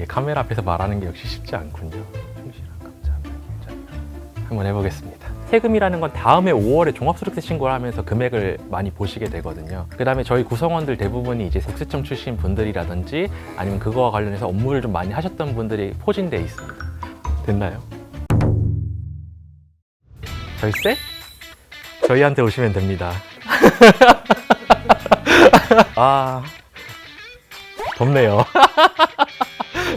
이게 카메라 앞에서 말하는 게 역시 쉽지 않군요. 충실한 감사합니다. 한번 해보겠습니다. 세금이라는 건 다음에 5월에 종합소득세 신고를 하면서 금액을 많이 보시게 되거든요. 그 다음에 저희 구성원들 대부분이 이제 국세청 출신 분들이라든지 아니면 그거와 관련해서 업무를 좀 많이 하셨던 분들이 포진돼 있습니다. 됐나요? 절세? 저희한테 오시면 됩니다. 아, 덥네요.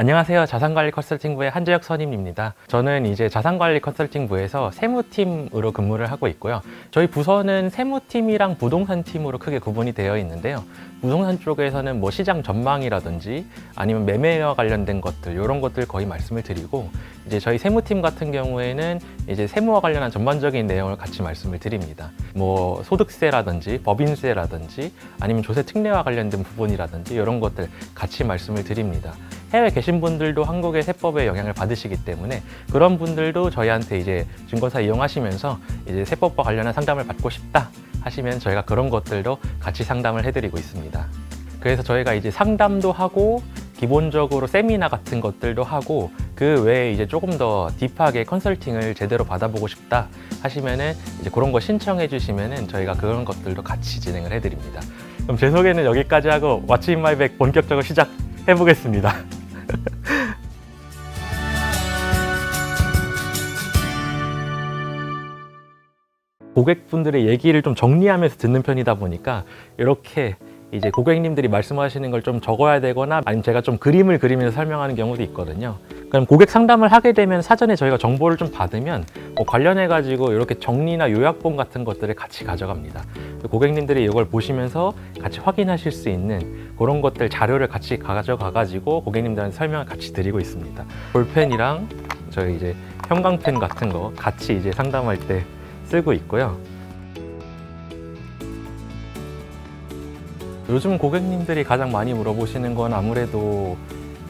안녕하세요. 자산관리 컨설팅부의 한재혁 선임입니다. 저는 이제 자산관리 컨설팅부에서 세무팀으로 근무를 하고 있고요. 저희 부서는 세무팀이랑 부동산팀으로 크게 구분이 되어 있는데요. 부동산 쪽에서는 뭐 시장 전망이라든지 아니면 매매와 관련된 것들 이런 것들 거의 말씀을 드리고 이제 저희 세무팀 같은 경우에는 이제 세무와 관련한 전반적인 내용을 같이 말씀을 드립니다. 뭐 소득세라든지 법인세라든지 아니면 조세 특례와 관련된 부분이라든지 이런 것들 같이 말씀을 드립니다. 해외 계신 분들도 한국의 세법에 영향을 받으시기 때문에 그런 분들도 저희한테 이제 증거사 이용하시면서 이제 세법과 관련한 상담을 받고 싶다 하시면 저희가 그런 것들도 같이 상담을 해드리고 있습니다. 그래서 저희가 이제 상담도 하고 기본적으로 세미나 같은 것들도 하고 그 외에 이제 조금 더 딥하게 컨설팅을 제대로 받아보고 싶다 하시면은 이제 그런 거 신청해 주시면은 저희가 그런 것들도 같이 진행을 해드립니다. 그럼 제 소개는 여기까지 하고 왓츠 인 마이 백 본격적으로 시작해 보겠습니다. 고객분들의 얘기를 좀 정리하면서 듣는 편이다 보니까 이렇게 이제 고객님들이 말씀하시는 걸 좀 적어야 되거나 아니면 제가 좀 그림을 그리면서 설명하는 경우도 있거든요. 그럼 고객 상담을 하게 되면 사전에 저희가 정보를 좀 받으면 뭐 관련해 가지고 이렇게 정리나 요약본 같은 것들을 같이 가져갑니다. 고객님들이 이걸 보시면서 같이 확인하실 수 있는 그런 것들 자료를 같이 가져가 가지고 고객님들한테 설명을 같이 드리고 있습니다. 볼펜이랑 저희 이제 형광펜 같은 거 같이 이제 상담할 때 쓰고 있고요. 요즘 고객님들이 가장 많이 물어보시는 건 아무래도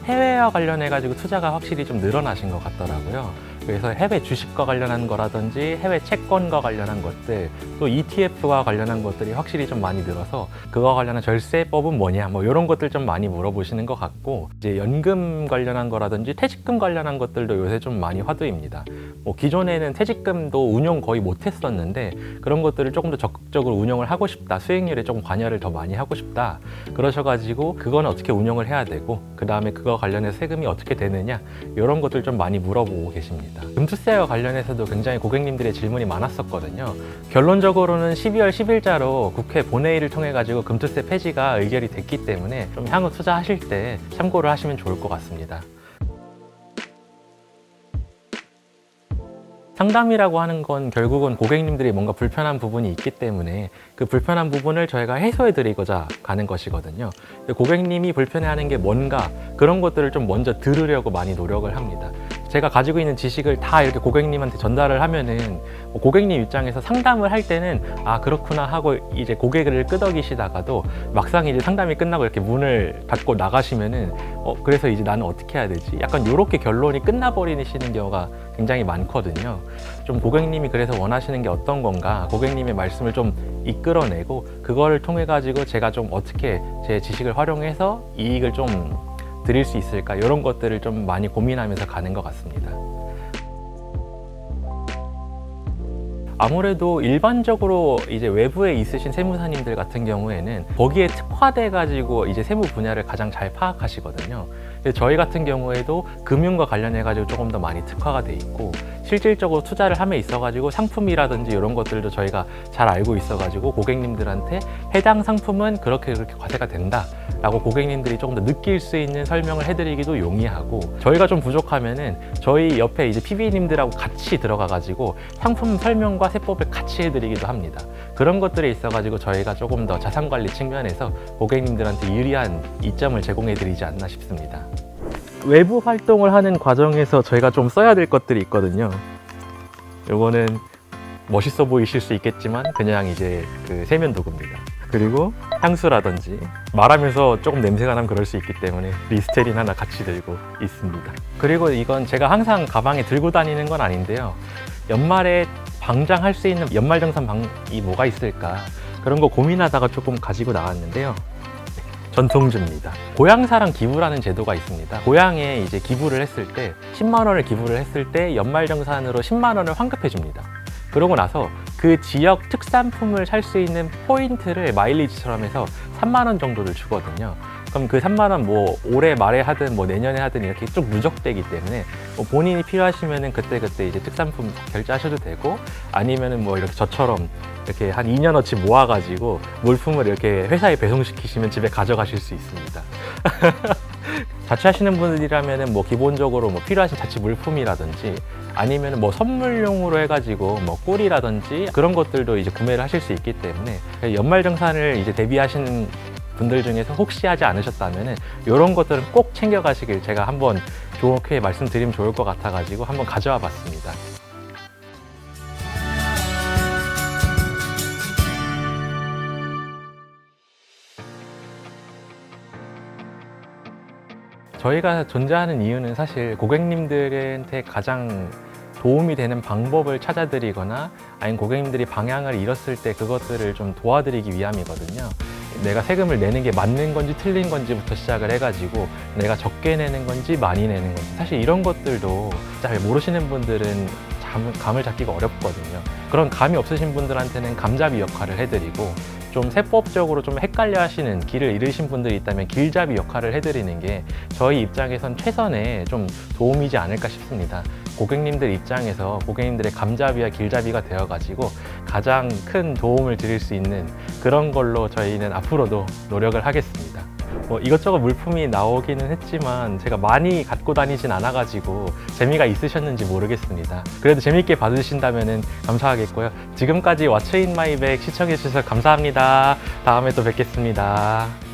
해외와 관련해 가지고 투자가 확실히 좀 늘어나신 것 같더라고요. 그래서 해외 주식과 관련한 거라든지 해외 채권과 관련한 것들 또 ETF와 관련한 것들이 확실히 좀 많이 늘어서 그와 관련한 절세법은 뭐냐 뭐 이런 것들 좀 많이 물어보시는 것 같고 이제 연금 관련한 거라든지 퇴직금 관련한 것들도 요새 좀 많이 화두입니다. 뭐 기존에는 퇴직금도 운용 거의 못했었는데 그런 것들을 조금 더 적극적으로 운용을 하고 싶다 수익률에 조금 관여를 더 많이 하고 싶다 그러셔가지고 그거는 어떻게 운용을 해야 되고 그 다음에 그거 관련해서 세금이 어떻게 되느냐 이런 것들 좀 많이 물어보고 계십 니다. 금투세와 관련해서도 굉장히 고객님들의 질문이 많았었거든요. 결론적으로는 12월 10일자로 국회 본회의를 통해 가지고 금투세 폐지가 의결이 됐기 때문에 좀 향후 투자하실 때 참고를 하시면 좋을 것 같습니다. 상담이라고 하는 건 결국은 고객님들이 뭔가 불편한 부분이 있기 때문에 그 불편한 부분을 저희가 해소해 드리고자 가는 것이거든요. 고객님이 불편해하는 게 뭔가 그런 것들을 좀 먼저 들으려고 많이 노력을 합니다. 제가 가지고 있는 지식을 다 이렇게 고객님한테 전달을 하면은 뭐 고객님 입장에서 상담을 할 때는 아 그렇구나 하고 이제 고객을 끄덕이시다가도 막상 이제 상담이 끝나고 이렇게 문을 닫고 나가시면은 어 그래서 이제 나는 어떻게 해야 되지? 약간 이렇게 결론이 끝나버리시는 경우가 굉장히 많거든요. 좀 고객님이 그래서 원하시는 게 어떤 건가 고객님의 말씀을 좀 이끌어내고 그거를 통해 가지고 제가 좀 어떻게 제 지식을 활용해서 이익을 좀 드릴 수 있을까 이런 것들을 좀 많이 고민하면서 가는 것 같습니다. 아무래도 일반적으로 이제 외부에 있으신 세무사님들 같은 경우에는 거기에 특화돼 가지고 이제 세무 분야를 가장 잘 파악하시거든요. 저희 같은 경우에도 금융과 관련해 가지고 조금 더 많이 특화가 돼 있고 실질적으로 투자를 함에 있어 가지고 상품이라든지 이런 것들도 저희가 잘 알고 있어 가지고 고객님들한테 해당 상품은 그렇게 그렇게 과세가 된다. 라고 고객님들이 조금 더 느낄 수 있는 설명을 해드리기도 용이하고 저희가 좀 부족하면은 저희 옆에 이제 PB님들하고 같이 들어가 가지고 상품 설명과 세법을 같이 해드리기도 합니다. 그런 것들에 있어 가지고 저희가 조금 더 자산 관리 측면에서 고객님들한테 유리한 이점을 제공해 드리지 않나 싶습니다. 외부 활동을 하는 과정에서 저희가 좀 써야 될 것들이 있거든요. 요거는 멋있어 보이실 수 있겠지만 그냥 이제 그 세면 도구입니다. 그리고 향수라든지 말하면서 조금 냄새가 나면 그럴 수 있기 때문에 리스테린 하나 같이 들고 있습니다. 그리고 이건 제가 항상 가방에 들고 다니는 건 아닌데요. 연말에 방장할 수 있는 연말정산 방이 뭐가 있을까 그런 거 고민하다가 조금 가지고 나왔는데요. 전통주입니다. 고향사랑 기부라는 제도가 있습니다. 고향에 이제 기부를 했을 때 10만 원을 기부를 했을 때 연말정산으로 10만 원을 환급해 줍니다. 그러고 나서 그 지역 특산품을 살 수 있는 포인트를 마일리지처럼 해서 3만 원 정도를 주거든요. 그럼 그 3만 원 뭐 올해 말에 하든 뭐 내년에 하든 이렇게 쭉 누적되기 때문에 뭐 본인이 필요하시면은 그때 그때 이제 특산품 결제하셔도 되고 아니면은 뭐 이렇게 저처럼 이렇게 한 2년어치 모아가지고 물품을 이렇게 회사에 배송시키시면 집에 가져가실 수 있습니다. 자취하시는 분들이라면은 뭐 기본적으로 뭐 필요하신 자취 물품이라든지 아니면 뭐 선물용으로 해가지고 뭐 꿀이라든지 그런 것들도 이제 구매를 하실 수 있기 때문에 연말정산을 이제 대비하시는 분들 중에서 혹시 하지 않으셨다면은 이런 것들은 꼭 챙겨가시길 제가 한번 좋게 말씀드리면 좋을 것 같아가지고 한번 가져와 봤습니다. 저희가 존재하는 이유는 사실 고객님들한테 가장 도움이 되는 방법을 찾아드리거나 아니면 고객님들이 방향을 잃었을 때 그것들을 좀 도와드리기 위함이거든요. 내가 세금을 내는 게 맞는 건지 틀린 건지부터 시작을 해가지고 내가 적게 내는 건지 많이 내는 건지 사실 이런 것들도 잘 모르시는 분들은 감, 감을 잡기가 어렵거든요. 그런 감이 없으신 분들한테는 감잡이 역할을 해드리고 좀 세법적으로 좀 헷갈려 하시는 길을 잃으신 분들이 있다면 길잡이 역할을 해드리는 게 저희 입장에선 최선의 좀 도움이지 않을까 싶습니다. 고객님들 입장에서 고객님들의 감잡이와 길잡이가 되어가지고 가장 큰 도움을 드릴 수 있는 그런 걸로 저희는 앞으로도 노력을 하겠습니다. 뭐 이것저것 물품이 나오기는 했지만 제가 많이 갖고 다니진 않아가지고 재미가 있으셨는지 모르겠습니다. 그래도 재밌게 봐주신다면 감사하겠고요. 지금까지 왓츠인 마이백 시청해주셔서 감사합니다. 다음에 또 뵙겠습니다.